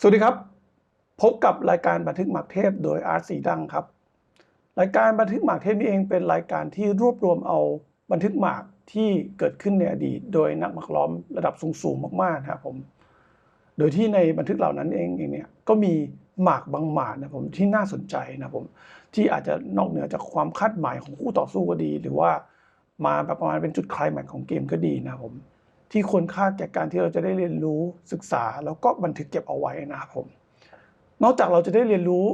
สวัสดีครับ พบกับรายการบันทึกหมากเทพโดยอาร์ตสีดังครับ รายการบันทึกหมากเทพนี้เองเป็นรายการที่รวบรวมเอาบันทึกหมากที่เกิดขึ้นในอดีต โดยนักหมากล้อมระดับสูงๆมากๆนะครับผม โดยที่ในบันทึกเหล่านั้นเองเองเนี่ยก็มีหมากบางหมากนะผมที่น่าสนใจนะผมที่อาจจะนอกเหนือจากความคาดหมายของคู่ต่อสู้ก็ดี หรือว่ามาแบบประมาณเป็นจุดคลายแม็กของเกมก็ดีนะครับผม ที่ควรค่าแก่การที่เราจะได้เรียนรู้ศึกษา แล้วก็บันทึกเก็บเอาไว้นะครับผม นอกจากเราจะได้เรียนรู้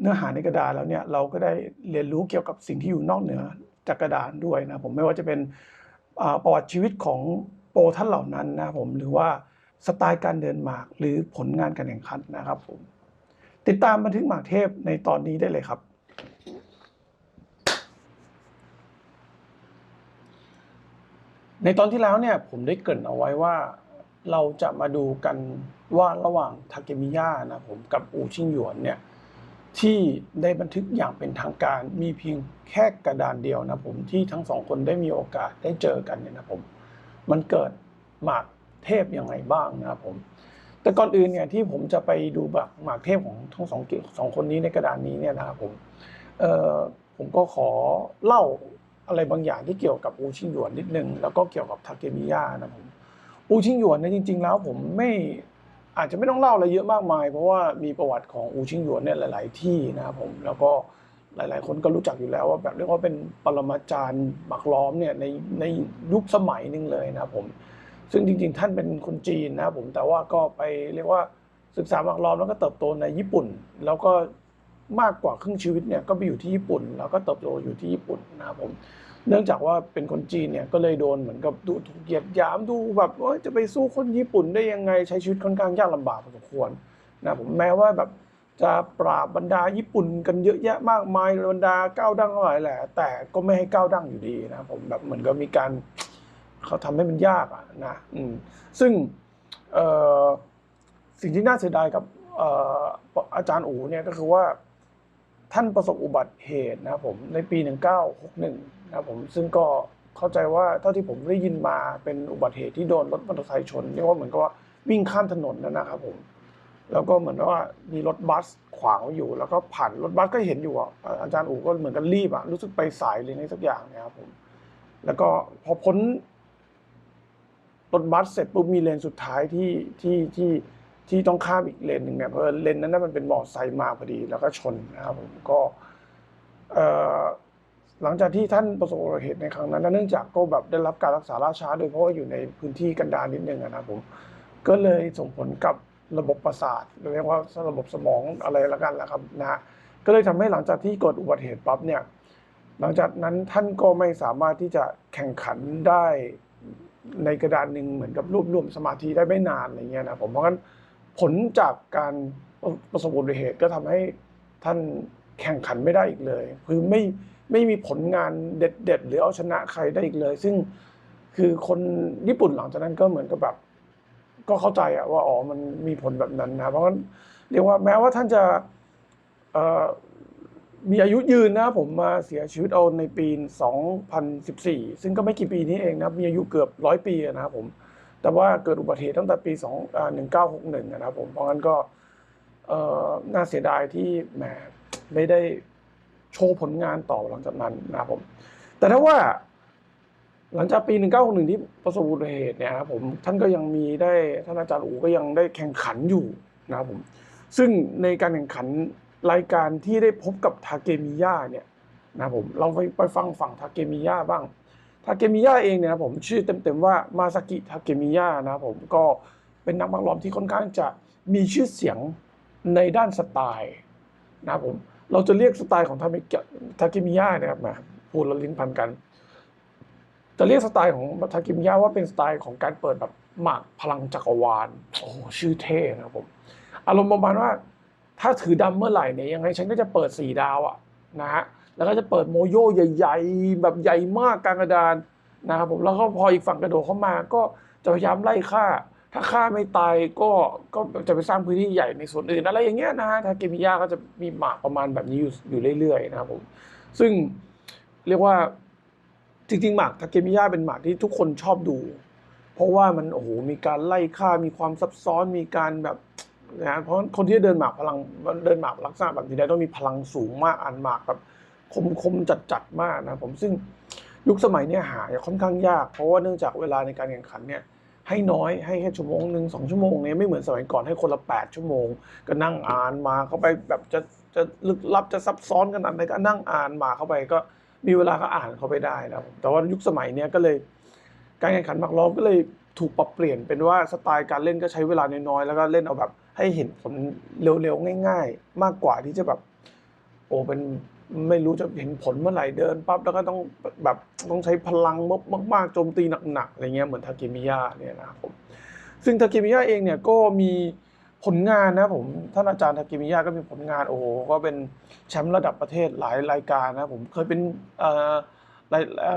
เนื้อหาในกระดานแล้วเนี่ยเราก็ได้เรียนรู้เกี่ยวกับสิ่งที่อยู่นอกเหนือจากกระดานด้วยนะผมไม่ว่าจะเป็นประวัติชีวิตของโปรท่านเหล่านั้นนะผมหรือว่าสไตล์การเดินหมากหรือผลงานการแข่งขันนะครับผมติดตามบันทึกหมากเทพในตอนนี้ได้เลยครับ ในตอนที่แล้วเนี่ยผมได้เกริ่นเอาไว้ว่า เราจะมาดูกันว่าระหว่างทาเกมิยะนะผมกับอูชิงหยวนเนี่ยที่ได้บันทึกอย่างเป็นทางการมีเพียงแค่กระดานเดียวนะผมที่ทั้งสองคนได้มีโอกาสได้เจอกันเนี่ยนะผมมันเกิดหมากเทพยังไงบ้างนะครับผมแต่ก่อนอื่นเนี่ยที่ผมจะไปดูแบบหมากเทพของทั้งสองสองคนนี้ในกระดานนี้เนี่ยนะครับผมเอ่อผมก็ขอเล่า อะไรบางอย่างที่เกี่ยวกับอูชิงหยวนนิดนึง แล้วก็เกี่ยวกับทาเกมิยะนะผมอูชิงหยวนเนี่ยจริง ๆ แล้วผมไม่อาจจะไม่ต้องเล่าอะไรเยอะมากมาย เพราะว่ามีประวัติของอูชิงหยวนเนี่ยหลาย ๆ ที่นะครับผมแล้วก็หลาย ๆ คนก็รู้จักอยู่แล้วว่าแบบเรียกว่าเป็นปรมาจารย์หมักล้อมเนี่ยในในยุคสมัยหนึ่งเลยนะครับผมซึ่งจริง ๆ ท่านเป็นคนจีนนะครับผมแต่ว่าก็ไปเรียกว่าศึกษาหมากล้อมแล้วก็เติบโตในญี่ปุ่น แล้วก็ มากกว่าครึ่งชีวิตเนี่ยก็ไปอยู่ที่ญี่ปุ่น แล้วก็เติบโตอยู่ที่ญี่ปุ่นนะครับผม เนื่องจากว่าเป็นคนจีนเนี่ยก็เลยโดนเหมือนกับดูถูกเหยียดหยามดูแบบว่าจะไปสู้คนญี่ปุ่นได้ยังไงใช้ชีวิตค่อนข้างยากลำบากพอสมควรนะผมแม้ว่าแบบจะปราบบรรดาญี่ปุ่นกันเยอะแยะมากมายบรรดาก้าวดั้งทั้งหลายแหละ แต่ก็ไม่ให้ก้าวดั้งอยู่ดีนะผมแบบเหมือนกับมีการเขาทำให้มันยากอะนะอืมซึ่งสิ่งที่น่าเสียดายกับเอ่ออาจารย์อูเนี่ยก็คือว่า ท่านประสบอุบัติเหตุนะครับผมในปี 1961นะครับผมซึ่งก็เข้าใจว่าเท่าที่ผมได้ยินมาเป็นอุบัติเหตุที่โดนรถมอเตอร์ไซค์ชนเรียกว่าเหมือนกับว่าวิ่งข้ามถนนนะนะครับผมแล้วก็เหมือนว่ามีรถบัสขวางอยู่ แล้วก็ผ่านรถบัสก็เห็นอยู่อะอาจารย์อู๋ก็เหมือนกันรีบอะรู้สึกไปสายเลยในสักอย่างเนะครับผมแล้วก็พอพ้นรถบัสเสร็จปุ๊บมีเลนสุดท้ายที่ที่ที่ที่ ที่ต้องข้ามอีกเลนหนึ่งเนี่ยเพราะเลนนั้นนะมันเป็นมอเตอร์ไซค์มาพอดี แล้วก็ชนนะครับผมก็หลังจากที่ท่านประสบอุบัติเหตุในครั้งนั้น เนื่องจากก็แบบได้รับการรักษาล่าช้าโดยเพราะว่าอยู่ในพื้นที่กันดารนิดนึงนะครับผมก็เลยส่งผลกับระบบประสาทเรียกว่าระบบสมองอะไรละกันแหละครับนะฮะก็เลยทำให้หลังจากที่เกิดอุบัติเหตุปั๊บเนี่ยหลังจากนั้นท่านก็ไม่สามารถที่จะแข่งขันได้ในกระดานหนึ่งเหมือนกับรวบรวมสมาธิได้ไม่นานอะไรเงี้ยนะผมเพราะงั้น ผลจากการประสบอุบัติเหตุก็ทำให้ท่านแข่งขันไม่ได้อีกเลย คือไม่ไม่มีผลงานเด็ดๆ หรือเอาชนะใครได้อีกเลย ซึ่งคือคนญี่ปุ่นหลังจากนั้นก็เหมือนกับแบบ ก็เข้าใจอะว่าอ๋อมันมีผลแบบนั้นนะเพราะงั้นเรียกว่าแม้ว่าท่านจะมีอายุยืนนะผมมาเสียชีวิตเอาในปี 2014 ซึ่งก็ไม่กี่ปีนี้เองนะมีอายุเกือบร้อยปีนะครับผม แต่ว่าเกิดอุบัติเหตุตั้งแต่ปี2อ่า1961 นะครับผม เพราะงั้นก็เอ่อน่าเสียดายที่แหมไม่ได้โชว์ผลงานต่อหลังจากนั้นนะครับผม แต่ถ้าว่าหลังจากปี 1961 ที่ประสบอุบัติเหตุเนี่ยนะครับผมท่านก็ยังมีได้ท่านอาจารย์อูก็ยังได้แข่งขันอยู่นะครับผม ซึ่งในการแข่งขันรายการที่ได้พบกับทาเกมิยะเนี่ยนะครับผมเราไปไปฟังฝั่งทาเกมิยะบ้าง ทาเกมิยะเองเนี่ยนะผมชื่อเต็มๆว่ามาซากิทาเกมิยะนะผมก็เป็นนักบังล้อมที่ค่อนข้างจะมีชื่อเสียงในด้านสไตล์นะผมเราจะเรียกสไตล์ของทาเมกะทาเกมิยะนะครับมาพูดล้วลิ้นพันกัน จะเรียกสไตล์ของทาเกมิยะว่าเป็นสไตล์ของการเปิดแบบหมากพลังจักรวาลโอ้ชื่อเท่นะครับผมอารมณ์ประมาณว่าถ้าถือดำเมื่อไหร่เนี่ยยังไงฉันก็จะเปิดสี่ดาวอะนะฮะ แล้วก็จะเปิดโมโยใหญ่ ๆ แบบใหญ่มากกลางกระดานนะครับผมแล้วก็พออีกฝั่งกระโดดเข้ามาก็จะพยายามไล่ฆ่า ถ้าฆ่าไม่ตายก็ก็จะไปสร้างพื้นที่ใหญ่ในส่วนอื่นอะไรอย่างเงี้ยนะฮะทาเกมิยะก็จะมีหมากประมาณแบบนี้อยู่อยู่เรื่อยๆนะครับผมซึ่งเรียกว่าจริงๆหมากทาเกมิยะเป็นหมากที่ทุกคนชอบดู เพราะว่ามันโอ้โหมีการไล่ฆ่ามีความซับซ้อนมีการแบบนะเพราะคนที่เดินหมากพลังเดินหมากลักษณะแบบนี้ได้ต้องมีพลังสูงมากอ่านหมากแบบ คมคมจัดจัดๆมากนะผมซึ่งยุคสมัยเนี้ยหาค่อนข้างยาก เพราะว่าเนื่องจากเวลาในการแข่งขันเนี่ยให้น้อยให้แค่ชั่วโมงหนึ่งสองชั่วโมงเนี่ยไม่เหมือนสมัยก่อนให้คนละแปดชั่วโมง ก็นั่งอ่านมาเข้าไปแบบจะจะลึกลับจะซับซ้อนขนาดไหนก็นั่งอ่านมาเข้าไปก็มีเวลาก็อ่านเข้าไปได้นะผมแต่ว่ายุคสมัยเนี้ยก็เลย การแข่งขันหมากล้อมก็เลยถูกปรับเปลี่ยนเป็นว่าสไตล์การเล่นก็ใช้เวลาน้อยๆแล้วก็เล่นเอาแบบให้เห็นผลเร็วๆง่าย ๆ มากกว่าที่จะแบบ โอ้เป็น ไม่รู้จะเห็นผลเมื่อไหร่เดินปั๊บแล้วก็ต้องแบบต้องใช้พลังมากๆโจมตีหนักๆอะไรเงี้ยเหมือนทาเกมิยะเนี่ยนะครับผมซึ่งทาเกมิยะเองเนี่ยก็มีผลงานนะผมท่านอาจารย์ทาเกมิยะก็มีผลงานโอ้โหก็เป็นแชมป์ระดับประเทศหลายรายการนะผมเคยเป็นเอ่อ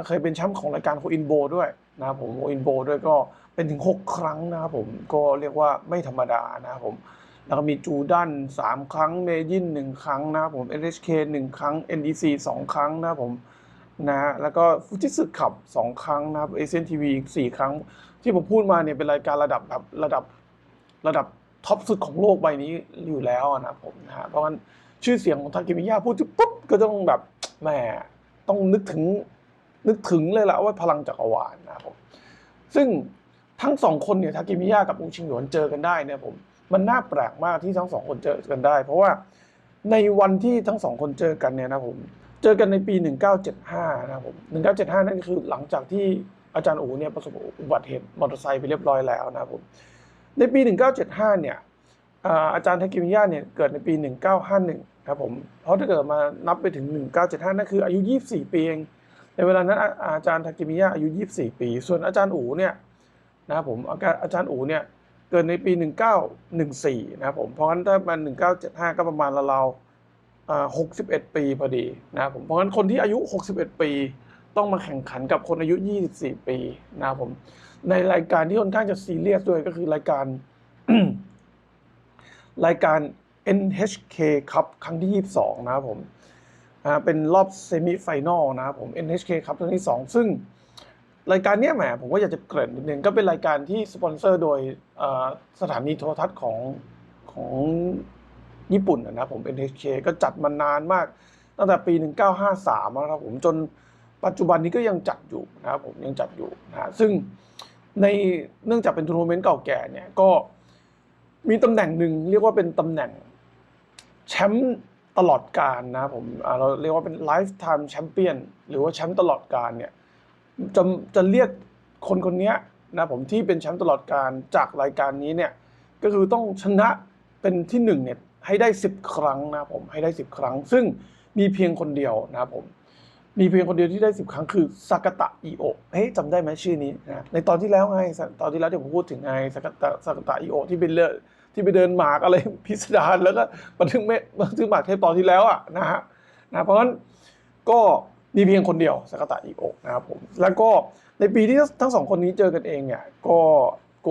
เคยเป็นแชมป์ของรายการโคอินโบด้วยนะครับผมโคอินโบด้วยก็เป็นถึง 6 ครั้งนะครับผมก็เรียกว่าไม่ธรรมดานะครับผม แล้วก็มีจูดันสามครั้งเมยินหนึ่งครั้งนะครับผม NHK หนึ่งครั้ง NDC สองครั้งนะครับผมนะฮะแล้วก็ฟูจิสึขับสองครั้งนะครับเอเชียนทีวีอีกสี่ครั้ง ที่ผมพูดมาเนี่ยเป็นรายการระดับแบบระดับระดับท็อปสุดของโลกใบนี้อยู่แล้วนะครับผมนะฮะเพราะงั้นชื่อเสียงของทาเกมิยะพูดถึงปุ๊บก็ต้องแบบแหมต้องนึกถึงนึกถึงเลยละว่าพลังจักรวาลนะครับผมซึ่งทั้งสองคนเนี่ยทาเกมิยะกับอุชิงหยวนเจอกันได้เนี่ยผม มันน่าแปลกมากที่ทั้งสองคนเจอกันได้ เพราะว่าในวันที่ทั้งสองคนเจอกันเนี่ยนะผม เจอกันในปี 1975 นะครับผม1975 นั่นคือหลังจากที่อาจารย์อูเนี่ยประสบอุบัติเหตุมอเตอร์ไซค์ไปเรียบร้อยแล้วนะครับผม ในปี 1975 เนี่ยอาจารย์ทากิมิยะเนี่ยเกิดในปี 1951 ครับผม เพราะถ้าเกิดมานับไปถึง 1975 นั่นคืออายุ 24 ปีเอง ในเวลานั้นอาจารย์ทากิมิยะอายุ 24 ปี ส่วนอาจารย์อูเนี่ยนะครับผมอาอาจารย์อูเนี่ย เกิดในปี 1914 นะครับผม เพราะงั้นถ้ามัน 1975 ก็ประมาณราวๆ61 ปีพอดีนะครับผม เพราะงั้นคนที่อายุ 61 ปี ต้องมาแข่งขันกับคนอายุ 24 ปีนะครับผม ในรายการที่ค่อนข้างจะซีเรียสด้วยก็คือรายการรายการ NHK ครับครั้งที่ 22 นะครับผม เป็นรอบเซมิไฟแนลนะครับผม NHK ครับครั้งที่ 2 ซึ่ง รายการเนี้ยแหมผมก็อยากจะเกริ่นนิดนึงก็เป็นรายการที่สปอนเซอร์โดยสถานีโทรทัศน์ของของญี่ปุ่นนะครับผม NHK ก็จัดมานานมาก ตั้งแต่ปี 1953นะครับผมจนปัจจุบันนี้ก็ยังจัดอยู่นะครับผมยังจัดอยู่นะซึ่งในเนื่องจากเป็นทัวร์นาเมนต์เก่าแก่เนี่ยก็มีตำแหน่งหนึ่งเรียกว่าเป็นตำแหน่งแชมป์ตลอดการนะครับผมเราเรียกว่าเป็น lifetime champion หรือว่าแชมป์ตลอดการเนี่ย จะจะเรียกคนคนนี้นะผมที่เป็นแชมป์ตลอดการจากรายการนี้เนี่ยก็คือต้องชนะเป็นที่หนึ่งเนี่ยให้ได้ 10 ครั้งนะผมให้ได้ 10 ครั้ง ซึ่งมีเพียงคนเดียวนะผมมีเพียงคนเดียวที่ได้ 10 ครั้งคือซากตะอิโอเฮ้ยจำได้ไหมชื่อนี้นะในตอนที่แล้วไงตอนที่แล้วที่ผมพูดถึงไงซากตะซากตะอิโอที่เป็นเลือที่ไปเดินหมากอะไรพิสดารแล้วก็บันทึกไม่บันทึกหมากเทปตอนที่แล้วอะนะฮะนะเพราะฉะนั้นก็ มีเพียงคนเดียวสากตะอิโอะนะครับผมแล้วก็ในปีที่ทั้งสองคนนี้เจอกันเองเนี่ยก็โก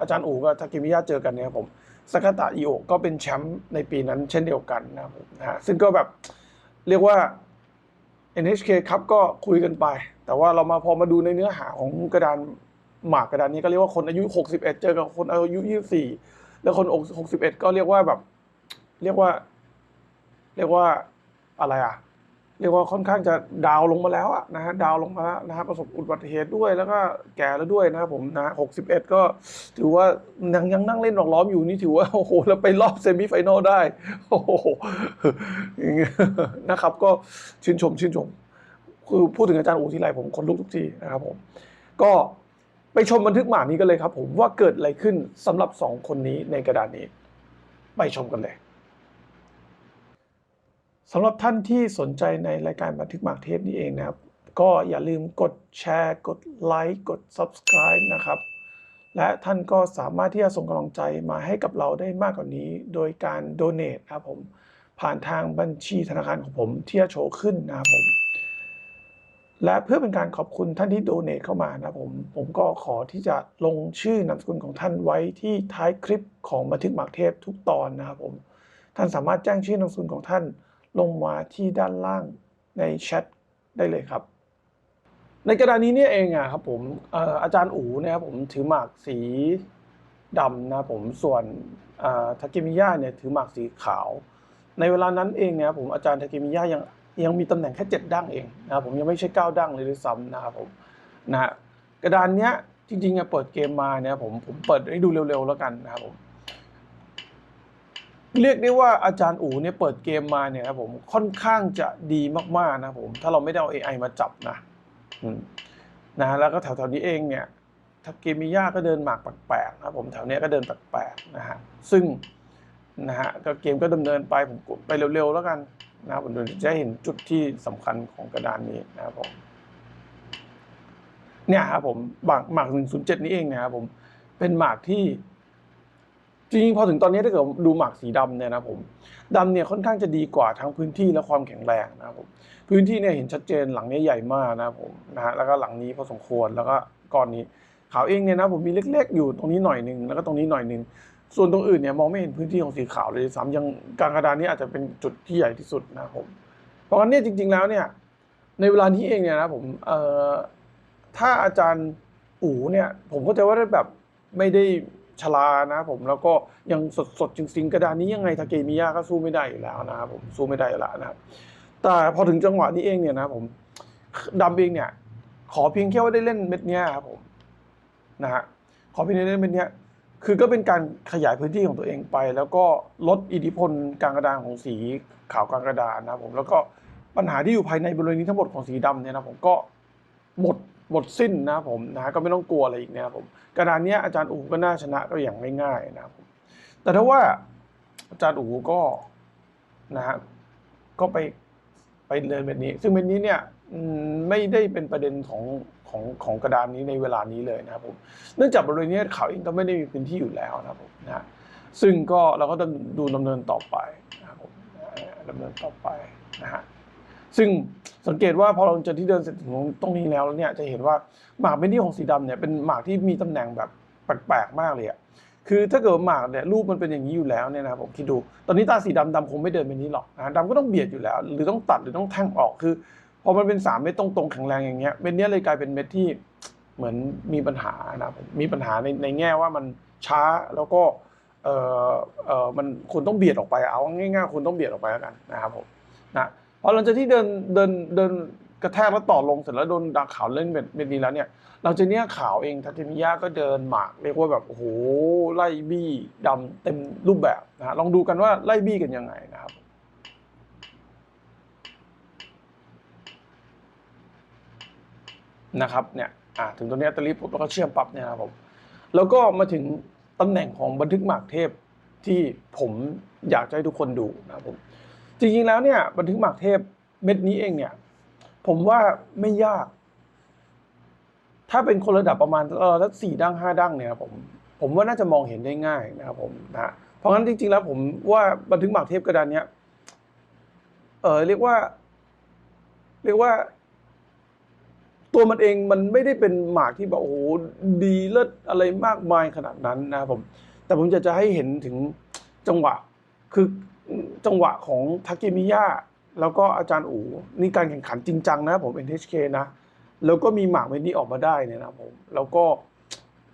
อาจารย์อูกับทากิมิยะเจอกันเนี่ยครับผมสากตะอิโอะก็เป็นแชมป์ในปีนั้นเช่นเดียวกันนะครับนะฮะซึ่งก็แบบเรียกว่า NHK ครับก็คุยกันไป แต่ว่าเรามาพอมาดูในเนื้อหาของกระดานหมากกระดานนี้ก็เรียกว่าคนอายุ 61 เจอกับคนอายุ 24 แล้วคน 61 ก็เรียกว่าแบบ เรียกว่า เรียกว่าอะไรอะ เรียกว่าค่อนข้างจะดาวลงมาแล้วอะนะฮะดาวลงมาแล้วนะฮะประสบอุบัติเหตุด้วยแล้วก็แก่แล้วด้วยนะครับผมนะหกสิบเอ็ดก็ถือว่ายังยังนั่งเล่นหลอกล้อมอยู่นี่ถือว่าโอ้โหแล้วไปรอบเซมิไฟแนลได้โอ้โหนะครับ ก็ชื่นชมชื่นชม คือพูดถึงอาจารย์อูทีไรผมคนลุกทุกทีนะครับผมก็ไปชมบันทึกหมานี้กันเลยครับ ผมว่าเกิดอะไรขึ้นสำหรับสองคนนี้ในกระดานนี้ ไปชมกันเลย สำหรับท่านที่สนใจในรายการบันทึกหมากเทปนี้เองนะครับ ก็อย่าลืมกดแชร์ กดไลค์กด Subscribe นะครับ และท่านก็สามารถที่จะส่งกำลังใจมาให้กับเราได้มากกว่านี้ โดยการ Donate นะครับผมผ่านทางบัญชีธนาคารของผมที่จะโชว์ขึ้นนะครับผม และเพื่อเป็นการขอบคุณท่านที่โดเน a t เข้ามานะครับผม ผมก็ขอที่จะลงชื่อนามสกุลของท่านไว้ที่ท้ายคลิปของบันทึกหมากเทพทุกตอนนะครับผม ท่านสามารถแจ้งชื่อนามสกุลของท่าน ลงมาที่ด้านล่างในแชทได้เลยครับ ในกระดานนี้เนี่ยเองอะครับผมอาจารย์อูเนี่ยครับผมถือหมากสีดำนะผมส่วนทาเกมิยะเนี่ยถือหมากสีขาว ในเวลานั้นเองเนี่ยผมอาจารย์ทาเกมิยะยังยังมีตำแหน่งแค่เจ็ดดั้งเองนะครับผมยังไม่ใช่เก้าดั้งเลยด้วยซ้ำนะครับผมนะกระดานเนี้ยจริงๆอะเปิดเกมมาเนี่ยผมผมเปิดให้ดูเร็วๆแล้วกันนะครับผม เรียกได้ว่าอาจารย์อู๋เนี่ยเปิดเกมมาเนี่ยนะผมค่อนข้างจะดีมากๆนะผม ถ้าเราไม่ได้เอา AI มาจับนะนะแล้วก็แถวๆนี้เองเนี่ยถ้าเกมมิยาก็เดินหมากแปลกๆนะผมแถวเนี้ยก็เดินแปลกๆนะฮะซึ่งนะฮะก็เกมก็ดำเนินไปผมกดไปเร็วๆแล้วกันนะผมจะเห็นจุดที่สำคัญของกระดานนี้นะครับผมเนี่ยครับผมหมากหมากหนึ่งศูนย์เจ็ดนี้เองนะครับผมเป็นหมากที่ จริงๆพอถึงตอนนี้ถ้าเกิดดูหมากสีดำเนี่ยนะผมดำเนี่ยค่อนข้างจะดีกว่าทั้งพื้นที่และความแข็งแรงนะครับผมพื้นที่เนี่ยเห็นชัดเจนหลังนี้ใหญ่มากนะครับผมนะฮะแล้วก็หลังนี้พอสมควรแล้วก็ก้อนนี้ขาวเองเนี่ยนะผมมีเล็ก ๆ อยู่ตรงนี้หน่อยหนึ่งแล้วก็ตรงนี้หน่อยหนึ่งส่วนตรงอื่นเนี่ยมองไม่เห็นพื้นที่ของสีขาวเลยซ้ำยังกลางกระดานนี้อาจจะเป็นจุดที่ใหญ่ที่สุดนะครับผมเพราะงั้นเนี่ยจริง ๆแล้วเนี่ยในเวลานี้เองเนี่ยนะผมเอ่อถ้าอาจารย์อู๋เนี่ยผมก็จะว่าแบบไม่ได้ ชรานะผมแล้วก็ยังสดสดจริงๆกระดานนี้ยังไงทาเกมิยะก็สู้ไม่ได้อยู่แล้วนะครับผมสู้ไม่ได้อยู่แล้วนะครับแต่พอถึงจังหวะนี้เองเนี่ยนะผมดำเองเนี่ย ขอเพียงแค่ว่าได้เล่นเม็ดเนี้ยครับผมนะฮะขอเพียงได้เล่นเม็ดเนี้ยคือก็เป็นการขยายพื้นที่ของตัวเองไป แล้วก็ลดอิทธิพลกลางกระดานของสีขาวกลางกระดานนะครับผมแล้วก็ปัญหาที่อยู่ภายในบริเวณนี้ทั้งหมดของสีดำเนี่ยนะผมก็หมด หมดสิ้นนะครับผมนะฮะก็ไม่ต้องกลัวอะไรอีกนะครับผมกระดานนี้อาจารย์อู๋ก็น่าชนะก็อย่างง่ายๆนะครับผมแต่ถ้าว่าอาจารย์อู๋ก็นะฮะก็ไปไปเดินเม็ดนี้ ซึ่งเม็ดนี้เนี่ยไม่ได้เป็นประเด็นของของของกระดานนี้ในเวลานี้เลยนะครับผมเนื่องจากบริเวณนี้เขาเองก็ไม่ได้มีพื้นที่อยู่แล้วนะครับผมนะซึ่งก็เราก็ต้องดูดำเนินต่อไปนะครับผมดำเนินต่อไปนะฮะ ซึ่งสังเกตว่าพอเราจะที่เดินเสร็จถึงตรงนี้แล้วเนี่ยจะเห็นว่าหมากเป็นที่ของสีดำเนี่ยเป็นหมากที่มีตำแหน่งแบบแปลกๆมากเลยอะคือถ้าเกิดหมากเนี่ยรูปมันเป็นอย่างนี้อยู่แล้วเนี่ยนะผมคิดดู ตอนนี้ตาสีดำดำคงไม่เดินไปนี้หรอกนะดำก็ต้องเบียดอยู่แล้ว หรือต้องตัดหรือต้องแท่งออกคือพอมันเป็นสามเม็ดตรงๆแข็งแรงอย่างเงี้ยเม็ดเนี้ยเลยกลายเป็นเม็ดที่เหมือนมีปัญหานะมมีปัญหาในในแง่ว่ามันช้าแล้วก็เออเออมันคุณต้องเบียดออกไปเอาง่ายๆคุณต้องเบียดออกไปแล้วกันนะครับผมนะ พอหลังจากที่เดินเดินเดินกระแทกแล้วต่อลงเสร็จแล้วโดนดาขาวเล่นเป็นเป็นนี้แล้วเนี่ยหลังจากเนี้ยขาวเองทัตเทมิยะก็เดินหมากเรียกว่าแบบโอ้โหไล่บี้ดำเต็มรูปแบบนะฮะลองดูกันว่าไล่บี้กันยังไงนะครับนะครับเนี่ยอ่าถึงตรงนี้ตะลิปุ๊บแล้วก็เชื่อมปั๊บเนี่ยนะครับผมแล้วก็มาถึงตำแหน่งของบันทึกหมากเทพที่ผมอยากจะให้ทุกคนดูนะครับผม จริงๆแล้วเนี่ย บันทึกหมากเทพเม็ดนี้เองเนี่ย ผมว่าไม่ยาก ถ้าเป็นคนระดับประมาณเออสักสี่ดั้งห้าดั้งเนี่ยผมผมว่าน่าจะมองเห็นได้ง่ายนะครับผมนะเพราะงั้นจริง ๆ แล้วผมว่าบันทึกหมากเทพกระดานเนี้ยเออเรียกว่า เรียกว่า ตัวมันเองมันไม่ได้เป็นหมากที่แบบโอ้โหดีเลิศอะไรมากมายขนาดนั้นนะครับผม แต่ผมจะจะให้เห็นถึงจังหวะ คือ จังหวะของทาเกมิยะแล้วก็อาจารย์อู๋นี่การแข่งขันจริงจังนะผม NHK นะ แล้วก็มีหมากเม็ดนี้ออกมาได้เนี่ยนะผมแล้วก็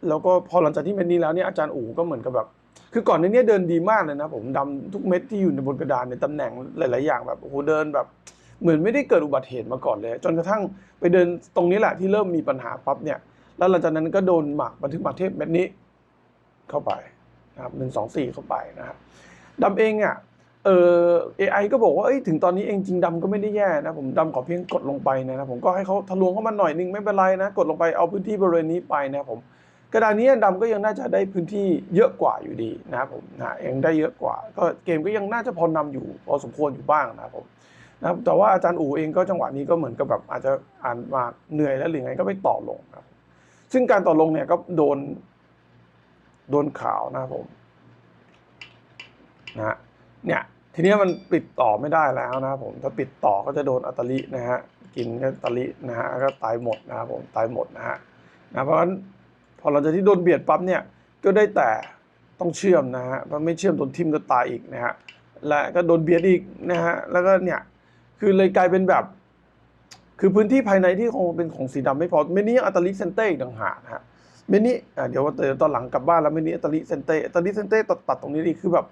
แล้วก็พอหลังจากที่เม็ดนี้แล้วเนี่ยอาจารย์อู๋ก็เหมือนกับแบบคือก่อนในเนี้เดินดีมากเลยนะผมดำทุกเม็ดที่อยู่ในบนกระดานในตำแหน่งหลาย ๆ อย่างแบบโอ้โหเดินแบบเหมือนไม่ได้เกิดอุบัติเหตุมาก่อนเลย จนกระทั่งไปเดินตรงนี้แหละที่เริ่มมีปัญหาปั๊บเนี่ย แล้วหลังจากนั้นก็โดนหมากบันทึกหมากเทพเม็ดนี้ เข้าไปนะครับหนึ่งสองสี่เข้าไปนะครับดำเองอะ เออ AI ก็บอกว่าเอ้ยถึงตอนนี้เองจริงดำก็ไม่ได้แย่นะ ผมดำขอเพียงกดลงไปนะผมก็ให้เขาทะลวงเข้ามาหน่อยนึงไม่เป็นไรนะ กดลงไปเอาพื้นที่บริเวณนี้ไปนะผมกระดานนี้ดำก็ยังน่าจะได้พื้นที่เยอะกว่าอยู่ดีนะครับผมนะยังได้เยอะกว่า ก็เกมก็ยังน่าจะพอนำอยู่พอสมควรอยู่บ้างนะครับผมนะแต่ว่าอาจารย์อู๋เองก็จังหวะนี้ก็เหมือนกับแบบอาจจะอ่านมาเหนื่อยแล้วหรือไงก็ไม่ต่อลงครับซึ่งการต่อลงเนี่ยก็โดน โดนข่าวนะครับผมนะเนี่ย ทีนี้มันปิดต่อไม่ได้แล้วนะครับผมถ้าปิดต่อก็จะโดนอัตลินะฮะกินก็อัตลินะฮะก็ตายหมดนะครับผมตายหมดนะฮะนะเพราะฉะนั้นพอหลังจากที่โดนเบียดปั๊บเนี่ยก็ได้แต่ต้องเชื่อมนะฮะมันไม่เชื่อมโดนทิ่มก็ตายอีกนะฮะและก็โดนเบียดอีกนะฮะแล้วก็เนี่ยคือเลยกลายเป็นแบบ คือพื้นที่ภายในที่คงเป็นของสีดำไม่พอไม่นี้ยังอัตลิเซนเต้อีกต่างหากนะฮะเมนนี้เดี๋ยวเดี๋ยวตอนหลังกลับบ้านแล้วเมนนี้ตลิเซนเตตลิเซนเตตัดตัดตรงนี้ดีคือแบบ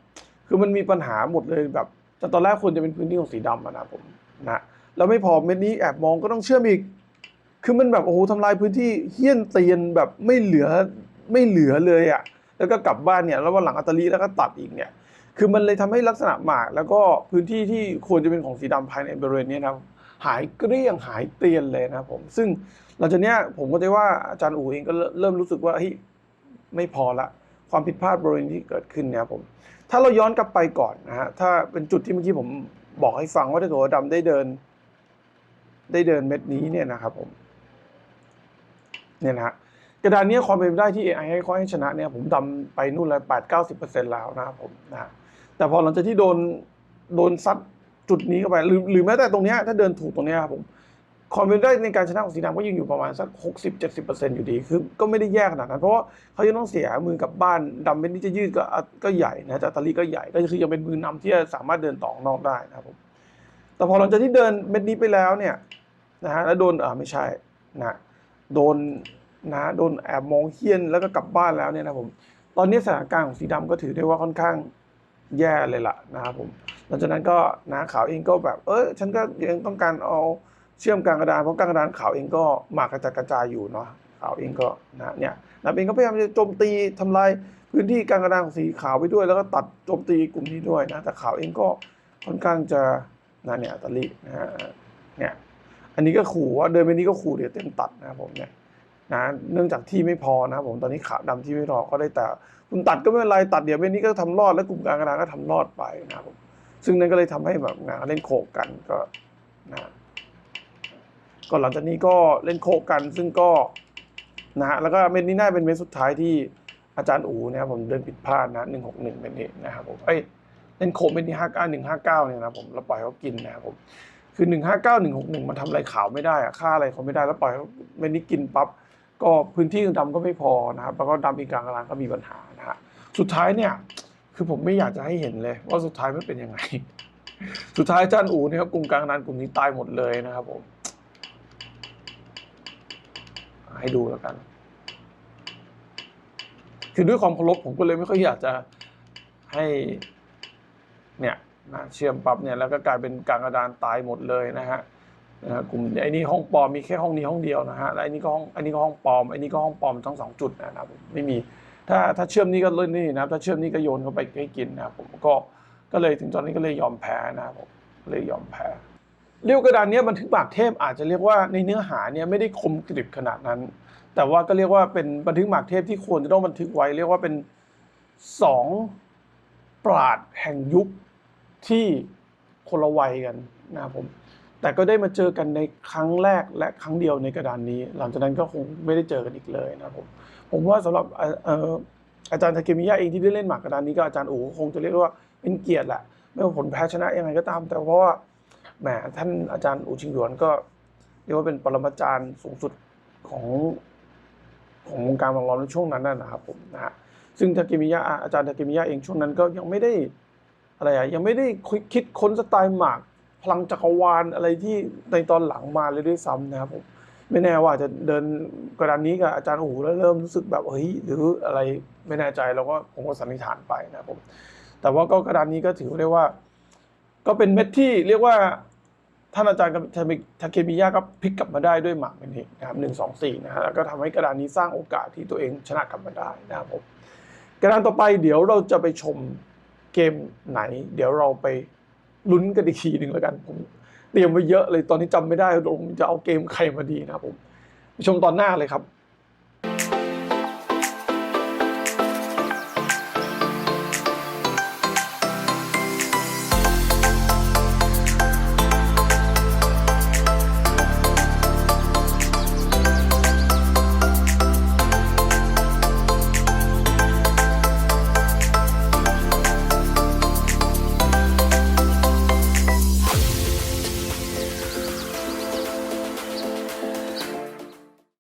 คือมันมีปัญหาหมดเลยแบบแต่ตอนแรกควรจะเป็นพื้นที่ของสีดำอะนะผมนะแล้วไม่พอเมนนี้แอบมองก็ต้องเชื่อมอีก คือมันแบบโอ้โหทำลายพื้นที่เฮี้ยนเตียนแบบไม่เหลือไม่เหลือเลยอะ่ะแล้วก็กลับบ้านเนี่ยแล้ววันหลังอัตลีแล้วก็ตัดอีกเนี่ย คือมันเลยทำให้ลักษณะหมาก แล้วก็พื้นที่ที่ควรจะเป็นของสีดำภายในบริเวณนี้นะหายเกลี้ยงหายเตียนเลยนะผม ซึ่งหลังจากนี้ผมก็จะว่าอาจารย์อู๋เองก็เริ่มรู้สึกว่าเฮ้ยไม่พอละ ความผิดพลาดบริเวณที่เกิดขึ้นเนี่ยครับผมถ้าเราย้อนกลับไปก่อนนะฮะถ้าเป็นจุดที่เมื่อกี้ผมบอกให้ฟังว่าถ้าเกิดว่าดำได้เดิน ได้เดินเม็ดนี้เนี่ยนะครับผมเนี่ยนะฮะกระดานนี้ความเป็นไปได้ที่ AI ให้ข้อให้ชนะเนี่ยผมดำไปนู่นเลยแปดเก้าสิบเปอร์เซ็นต์แล้วนะครับผมนะแต่พอหลังจากที่โดนโดนซัดจุดนี้เข้าไปหรือหรือแม้แต่ตรงนี้ถ้าเดินถูกตรงนี้ครับผม ความเป็นได้ในการชนะของสีดำก็ยังอยู่ประมาณสักหกสิบเจ็ดสิบเปอร์เซ็นต์อยู่ดีคือก็ไม่ได้แย่ขนาดนั้น เพราะว่าเขายังต้องเสียมือกับบ้านดำเป็นที่จะยืดก็ก็ใหญ่นะแต่ตาลีก็ใหญ่ก็คือยังเป็นมือนำที่จะสามารถเดินต่องนอกได้นะครับผมแต่พอหลังจากที่เดินเม็ดนี้ไปแล้วเนี่ยนะฮะแล้วโดนอ่าไม่ใช่นะโดนนะโดนแอบมองเฮี้ยนแล้วก็กลับบ้านแล้วเนี่ยนะผมตอนนี้สถานการณ์ของสีดำก็ถือได้ว่าค่อนข้างแย่เลยล่ะนะครับผมหลังจากนั้นก็นะขาวเองก็แบบเออฉันก็ยังต้องการเอา เชื่อมกลางกระดานเพราะกลางกระดานขาวเองก็มากระจัดกระจายอยู่เนาะขาวเองก็นะเนี่ยนะเองก็พยายามจะโจมตีทำลายพื้นที่กลางกระดานของสีขาวไปด้วย แล้วก็ตัดโจมตีกลุ่มนี้ด้วยนะแต่ขาวเองก็ค่อนข้างจะนะเนี่ยตะลินะฮะเนี่ยอันนี้ก็ขู่ว่าเดินไปนี้ก็ขู่เดี๋ยวเต็มตัดนะผมเนี่ยนะเนื่องจากที่ไม่พอนะผมตอนนี้ขาดำที่ไม่พอก็ได้แต่คุณตัดก็ไม่เป็นไรตัดเดี๋ยวเบนนี้ก็ทำรอดแล้วกลุ่มกลางกระดานก็ทำรอดไปนะผมซึ่งนั่นก็เลยทำให้แบบงานเล่นโคกันก็นะ ก็หลังจากนี้ก็เล่นโคกัน ซึ่งก็นะฮะแล้วก็เม็ดนี้น่าเป็นเม็ดสุดท้ายที่อาจารย์อูนะครับผมเดินผิดพลาดนะหนึ่งหกหนึ่งเม็ดนี้นะครับผมเอ้ยเล่นโคมเป็นที่ห้าเก้าหนึ่งห้าเก้าเนี่ยนะผมแล้วปล่อยเขากินนะครับผมคือหนึ่งห้าเก้าหนึ่งหกหนึ่งมันทำอะไรขาวไม่ได้อะค่าอะไรเขาไม่ได้แล้วปล่อยเขาเป็นนี้กินปั๊บก็พื้นที่ดำก็ไม่พอนะครับแล้วก็ดำอีกกลางกลางก็มีปัญหานะฮะสุดท้ายเนี่ยคือผมไม่อยากจะให้เห็นเลย ว่าสุดท้ายมันเป็นยังไง สุดท้ายอาจารย์อูเนี่ยครับกลุ่มกลางกระดานกลุ่มนี้ตายหมดเลยนะครับผม ให้ดูแล้วกัน คือด้วยความเคารพผมก็เลยไม่ค่อยอยากจะให้เนี่ยนะเชื่อมปั๊บเนี่ยแล้วก็กลายเป็นกลางกระดานตายหมดเลยนะฮะนะฮะกลุ่มไอ้นี่ห้องปลอมมีแค่ห้องนี้ห้องเดียวนะฮะแล้วไอ้นี่ก็ห้องไอ้นี่ก็ห้องปลอมไอ้นี่ก็ห้องปลอมทั้งสองจุดนะครับผมไม่มีถ้าถ้าเชื่อมนี่ก็เล่นนี่นะครับถ้าเชื่อมนี่ก็โยนเข้าไปให้กินนะครับผมก็ก็เลยถึงตอนนี้ก็เลยยอมแพ้นะผมเลยยอมแพ้ เรียวกระดานเนี้ยบันทึกหมากเทพอาจจะเรียกว่าในเนื้อหาเนี่ยไม่ได้คมกริบขนาดนั้น แต่ว่าก็เรียกว่าเป็นบันทึกหมากเทพที่ควรจะต้องบันทึกไว้ เรียกว่าเป็นสองปราดแห่งยุคที่คนละวัยกันนะครับผมแต่ก็ได้มาเจอกันในครั้งแรกและครั้งเดียวในกระดานนี้ หลังจากนั้นก็คงไม่ได้เจอกันอีกเลยนะครับผมผมว่าสำหรับอออาจารย์ทาเกมิยะเองที่ได้เล่นหมากกระดานนี้ก็อาจารย์อู๋คงจะเรียกว่าเป็นเกียรติแหละไม่ว่าผลแพ้ชนะยังไงก็ตาม แต่เพราะว่า แหมท่านอาจารย์อูชิงหยวนก็เรียกว่าเป็นปรมาจารย์สูงสุดของของวงการบอลลอนในช่วงนั้นน่ะนะครับผมนะฮะซึ่งทาเกมิยะอาจารย์ทาเกมิยะเองช่วงนั้นก็ยังไม่ได้อะไรอะยังไม่ได้คิดค้นสไตล์หมาก พลังจักรวาลอะไรที่ในตอนหลังมาเลยด้วยซ้ำนะครับผมไม่แน่ว่าจะเดินกระดานนี้กับอาจารย์อู๋แล้วเริ่มรู้สึกแบบเฮ้ยหรืออะไรไม่แน่ใจเราก็ผมก็สันนิษฐานไปนะครับผมแต่ว่าก็กระดานนี้ก็ถือได้ว่า ก็เป็นเม็ดที่เรียกว่า ท่านอาจารย์ทาเคมิยะก็พลิกกลับมาได้ด้วยหมากเป็นเหตุนะครับหนึ่งสองสี่นะฮะแล้วก็ทำให้กระดานนี้สร้างโอกาสที่ตัวเองชนะกลับมาได้นะครับผมกระดานต่อไปเดี๋ยวเราจะไปชมเกมไหน เดี๋ยวเราไปลุ้นกันอีกทีหนึ่งแล้วกันผมเตรียมไว้เยอะเลยตอนนี้จำไม่ได้ลงจะเอาเกมใครมาดีนะครับผมไปชมตอนหน้าเลยครับ